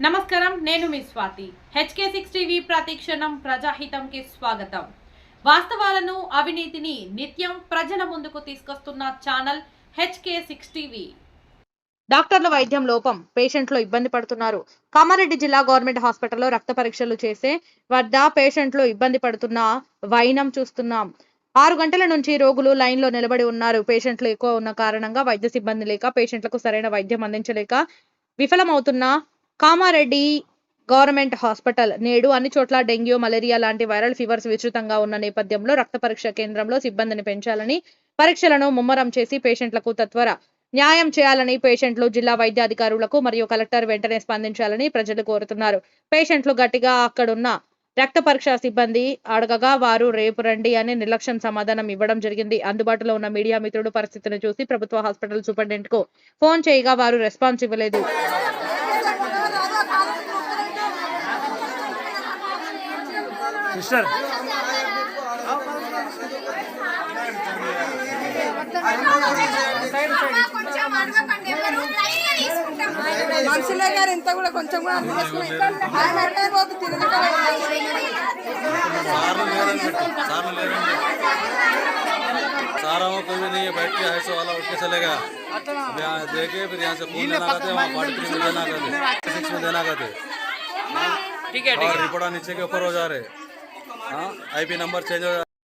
నమస్కారం నేను మీ స్వాతి. హెచ్కే సిక్స్ టీవీ ప్రతిక్షణం ప్రజాహితంకి స్వాగతం. వాస్తవాలను అవినీతిని నిత్యం ప్రజల ముందుకు తీసుకొస్తున్న ఛానల్ హెచ్కే సిక్స్ టీవీ. డాక్టర్ల వైద్యం లోపం పేషెంట్లు ఇబ్బంది పడుతున్నారు. కామారెడ్డి జిల్లా గవర్నమెంట్ హాస్పిటల్లో రక్త పరీక్షలు చేసే వద్ద పేషెంట్లు ఇబ్బంది పడుతున్న వైనం చూస్తున్నాం. ఆరు గంటల నుంచి రోగులు లైన్లో నిలబడి ఉన్నారు. పేషెంట్లు ఎక్కువ ఉన్న కారణంగా వైద్య సిబ్బంది లేక పేషెంట్లకు సరైన వైద్యం అందించలేక విఫలమవుతున్న కామారెడ్డి గవర్నమెంట్ హాస్పిటల్ నేడు అన్ని చోట్ల డెంగ్యూ మలేరియా లాంటి వైరల్ ఫీవర్స్ విస్తృతంగా ఉన్న నేపథ్యంలో రక్త పరీక్ష కేంద్రంలో సిబ్బందిని పెంచాలని పరీక్షలను ముమ్మరం చేసి పేషెంట్లకు తత్వర న్యాయం చేయాలని పేషెంట్లు జిల్లా వైద్యాధికారులకు మరియు కలెక్టర్ వెంటనే స్పందించాలని ప్రజలు కోరుతున్నారు. పేషెంట్లు గట్టిగా అక్కడున్న రక్త పరీక్ష సిబ్బంది అడగగా వారు రేపు రండి అని నిర్లక్ష్యం సమాధానం ఇవ్వడం జరిగింది. అందుబాటులో ఉన్న మీడియా మిత్రుడు పరిస్థితిని చూసి ప్రభుత్వ హాస్పిటల్ సూపరింటెండెంట్కు ఫోన్ చేయగా వారు రెస్పాన్స్ ఇవ్వలేదు. సిస్టర్ మనుషులే గారు ఇంత కూడా కొంచెం కూడా అర్థం చేసుకుని ఆయన అట్టే పోతు తిరుగుతా सार लेरन बेटे सार लेरन सारा वो कोई भी नहीं है बैठ के ऐसे वाला उठ के चलेगा अब यहाँ देखे फिर यहाँ से फोन देना कहते वहाँ पार्टी थ्री में देना कहते सिक्स में देना कहते ठीक है और रिपोर्टा नीचे के ऊपर हो जा रहे ఐపీ నంబర్ చేంజ్